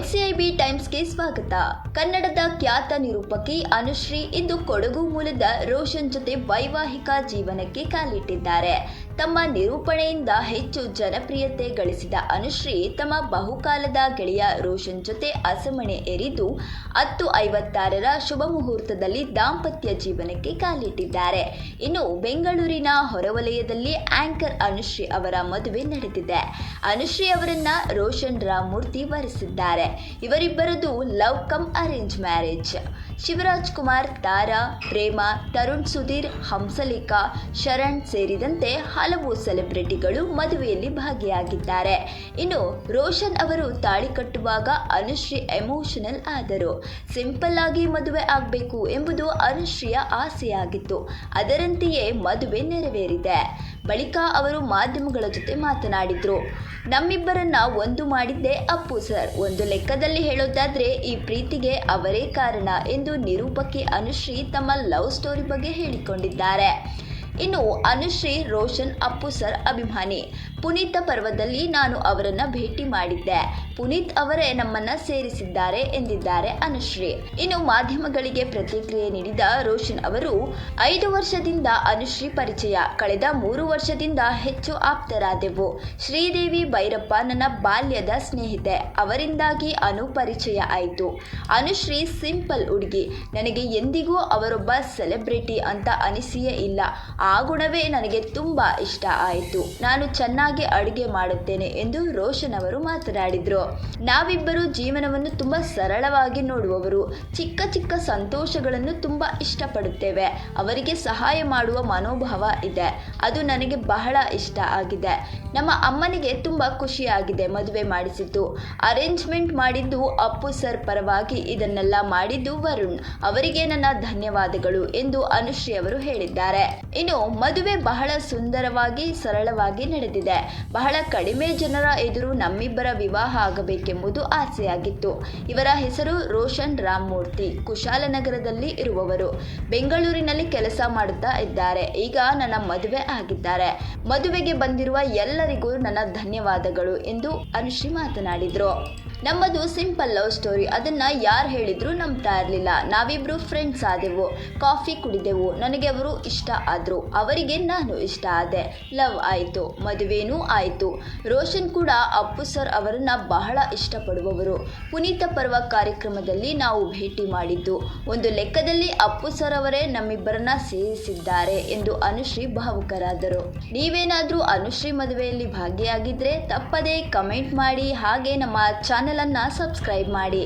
NCIB ಟೈಮ್ಸ್ಗೆ ಸ್ವಾಗತ. ಕನ್ನಡದ ಖ್ಯಾತ ನಿರೂಪಕಿ ಅನುಶ್ರೀ ಇಂದು ಕೊಡಗು ಮೂಲದ ರೋಷನ್ ಜೊತೆ ವೈವಾಹಿಕ ಜೀವನಕ್ಕೆ ಕಾಲಿಟ್ಟಿದ್ದಾರೆ. ತಮ್ಮ ನಿರೂಪಣೆಯಿಂದ ಹೆಚ್ಚು ಜನಪ್ರಿಯತೆ ಗಳಿಸಿದ ಅನುಶ್ರೀ ತಮ್ಮ ಬಹುಕಾಲದ ಗೆಳೆಯ ರೋಷನ್ ಜೊತೆ ಅಸಮಣೆ ಏರಿದ್ದು ಹತ್ತು ಐವತ್ತಾರರ ಶುಭ ಮುಹೂರ್ತದಲ್ಲಿ ದಾಂಪತ್ಯ ಜೀವನಕ್ಕೆ ಕಾಲಿಟ್ಟಿದ್ದಾರೆ. ಇನ್ನು ಬೆಂಗಳೂರಿನ ಹೊರವಲಯದಲ್ಲಿ ಆಂಕರ್ ಅನುಶ್ರೀ ಅವರ ಮದುವೆ ನಡೆದಿದೆ. ಅನುಶ್ರೀ ಅವರನ್ನ ರೋಷನ್ ರಾಮಮೂರ್ತಿ ವರಿಸಿದ್ದಾರೆ. ಇವರಿಬ್ಬರದು love come arrange marriage. Shivaraj Kumar, Tara, Prema, Tarun Sudhir Hamsalika Sharan ಸೇರಿದಂತೆ ಸೆಲೆಬ್ರಿಟಿಗಳು ಮದುವೆಯಲ್ಲಿ ಭಾಗಿಯಾಗಿದ್ದಾರೆ. ಇನ್ನು ರೋಷನ್ ಅವರು ತಾಳಿ ಕಟ್ಟುವಾಗ ಅನುಶ್ರೀ ಎಮೋಷನಲ್ ಆದರು. ಸಿಂಪಲ್ ಆಗಿ ಮದುವೆ ಆಗಬೇಕು ಎಂಬುದು ಅನುಶ್ರೀಯ ಆಸೆಯಾಗಿತ್ತು. ಅದರಂತೆಯೇ ಮದುವೆ ನೆರವೇರಿದೆ. ಬಳಿಕ ಅವರು ಮಾಧ್ಯಮಗಳ ಜೊತೆ ಮಾತನಾಡಿದ್ರು. ನಮ್ಮಿಬ್ಬರನ್ನ ಒಂದು ಮಾಡಿದ್ದೆ ಅಪ್ಪು ಸರ್. ಒಂದು ಲೆಕ್ಕದಲ್ಲಿ ಹೇಳೋದಾದ್ರೆ ಈ ಪ್ರೀತಿಗೆ ಅವರೇ ಕಾರಣ ಎಂದು ನಿರೂಪಕಿ ಅನುಶ್ರೀ ತಮ್ಮ ಲವ್ ಸ್ಟೋರಿ ಬಗ್ಗೆ ಹೇಳಿಕೊಂಡಿದ್ದಾರೆ. ಇನ್ನು ಅನುಶ್ರೀ ರೋಷನ್ ಅಪ್ಪು ಸರ್ ಅಭಿಮಾನಿ ಪುನೀತ ಪರ್ವದಲ್ಲಿ ನಾನು ಅವರನ್ನ ಭೇಟಿ ಮಾಡಿದ್ದೆ. ಪುನೀತ್ ಅವರೇ ನಮ್ಮನ್ನ ಸೇರಿಸಿದ್ದಾರೆ ಎಂದಿದ್ದಾರೆ ಅನುಶ್ರೀ. ಇನ್ನು ಮಾಧ್ಯಮಗಳಿಗೆ ಪ್ರತಿಕ್ರಿಯೆ ನೀಡಿದ ರೋಷನ್ ಅವರು, ಐದು ವರ್ಷದಿಂದ ಅನುಶ್ರೀ ಪರಿಚಯ, ಕಳೆದ ಮೂರು ವರ್ಷದಿಂದ ಹೆಚ್ಚು ಆಪ್ತರಾದೆವು. ಶ್ರೀದೇವಿ ಭೈರಪ್ಪ ನನ್ನ ಬಾಲ್ಯದ ಸ್ನೇಹಿತೆ, ಅವರಿಂದಾಗಿ ಅನು ಪರಿಚಯ ಆಯಿತು. ಅನುಶ್ರೀ ಸಿಂಪಲ್ ಹುಡುಗಿ. ನನಗೆ ಎಂದಿಗೂ ಅವರೊಬ್ಬ ಸೆಲೆಬ್ರಿಟಿ ಅಂತ ಅನಿಸಿಯೇ ಇಲ್ಲ. ಆ ಗುಣವೇ ನನಗೆ ತುಂಬ ಇಷ್ಟ ಆಯಿತು. ನಾನು ಚೆನ್ನಾಗಿ ಅಡುಗೆ ಮಾಡುತ್ತೇನೆ ಎಂದು ರೋಷನ್ ಅವರು ಮಾತನಾಡಿದರು. ನಾವಿಬ್ಬರು ಜೀವನವನ್ನು ತುಂಬ ಸರಳವಾಗಿ ನೋಡುವವರು. ಚಿಕ್ಕ ಚಿಕ್ಕ ಸಂತೋಷಗಳನ್ನು ತುಂಬ ಇಷ್ಟಪಡುತ್ತೇವೆ. ಅವರಿಗೆ ಸಹಾಯ ಮಾಡುವ ಮನೋಭಾವ ಇದೆ. ಅದು ನನಗೆ ಬಹಳ ಇಷ್ಟ ಆಗಿದೆ. ನಮ್ಮ ಅಮ್ಮನಿಗೆ ತುಂಬ ಖುಷಿಯಾಗಿದೆ ಮದುವೆ ಮಾಡಿಸಿತು ಅರೇಂಜ್ಮೆಂಟ್ ಮಾಡಿದ್ದು ಅಪ್ಪು ಸರ್ ಪರವಾಗಿ ಇದನ್ನೆಲ್ಲ ಮಾಡಿದ್ದು ವರುಣ್. ಅವರಿಗೆ ನನ್ನ ಧನ್ಯವಾದಗಳು ಎಂದು ಅನುಶ್ರೀ ಅವರು ಹೇಳಿದ್ದಾರೆ. ಇನ್ನು ಮದುವೆ ಬಹಳ ಸುಂದರವಾಗಿ ಸರಳವಾಗಿ ನಡೆದಿದೆ. ಬಹಳ ಕಡಿಮೆ ಜನರ ಎದುರು ನಮ್ಮಿಬ್ಬರ ವಿವಾಹ ಆಗಬೇಕೆಂಬುದು ಆಸೆಯಾಗಿತ್ತು. ಇವರ ಹೆಸರು ರೋಷನ್ ರಾಮಮೂರ್ತಿ. ಕುಶಾಲನಗರದಲ್ಲಿ ಇರುವವರು. ಬೆಂಗಳೂರಿನಲ್ಲಿ ಕೆಲಸ ಮಾಡುತ್ತಾ ಇದ್ದಾರೆ. ಈಗ ನನ್ನ ಮದುವೆ ಆಗಿದ್ದಾರೆ. ಮದುವೆಗೆ ಬಂದಿರುವ ಎಲ್ಲರಿಗೂ ನನ್ನ ಧನ್ಯವಾದಗಳು ಎಂದು ಅನುಶ್ರೀ ಮಾತನಾಡಿದರು. ನಮ್ಮದು ಸಿಂಪಲ್ ಲವ್ ಸ್ಟೋರಿ. ಅದನ್ನು ಯಾರು ಹೇಳಿದ್ರು ನಂಬ್ತಾ ಇರಲಿಲ್ಲ. ನಾವಿಬ್ಬರು ಫ್ರೆಂಡ್ಸ್ ಆದೆವು. ಕಾಫಿ ಕುಡಿದೆವು. ನನಗೆ ಅವರು ಇಷ್ಟ ಆದರು. ಅವರಿಗೆ ನಾನು ಇಷ್ಟ ಆದೆ. ಲವ್ ಆಯಿತು. ಮದುವೆನೂ ಆಯಿತು. ರೋಷನ್ ಕೂಡ ಅಪ್ಪು ಸರ್ ಅವರನ್ನು ಬಹಳ ಇಷ್ಟಪಡುವವರು. ಪುನೀತ ಪರ್ವ ಕಾರ್ಯಕ್ರಮದಲ್ಲಿ ನಾವು ಭೇಟಿ ಮಾಡಿದ್ದು. ಒಂದು ಲೆಕ್ಕದಲ್ಲಿ ಅಪ್ಪು ಸರ್ ಅವರೇ ನಮ್ಮಿಬ್ಬರನ್ನ ಸೇರಿಸಿದ್ದಾರೆ ಎಂದು ಅನುಶ್ರೀ ಭಾವುಕರಾದರು. ನೀವೇನಾದರೂ ಅನುಶ್ರೀ ಮದುವೆಯಲ್ಲಿ ಭಾಗಿಯಾಗಿದ್ದರೆ ತಪ್ಪದೇ ಕಮೆಂಟ್ ಮಾಡಿ. ಹಾಗೆ ನಮ್ಮ ಚಾನೆಲನ್ನು ಸಬ್ಸ್ಕ್ರೈಬ್ ಮಾಡಿ.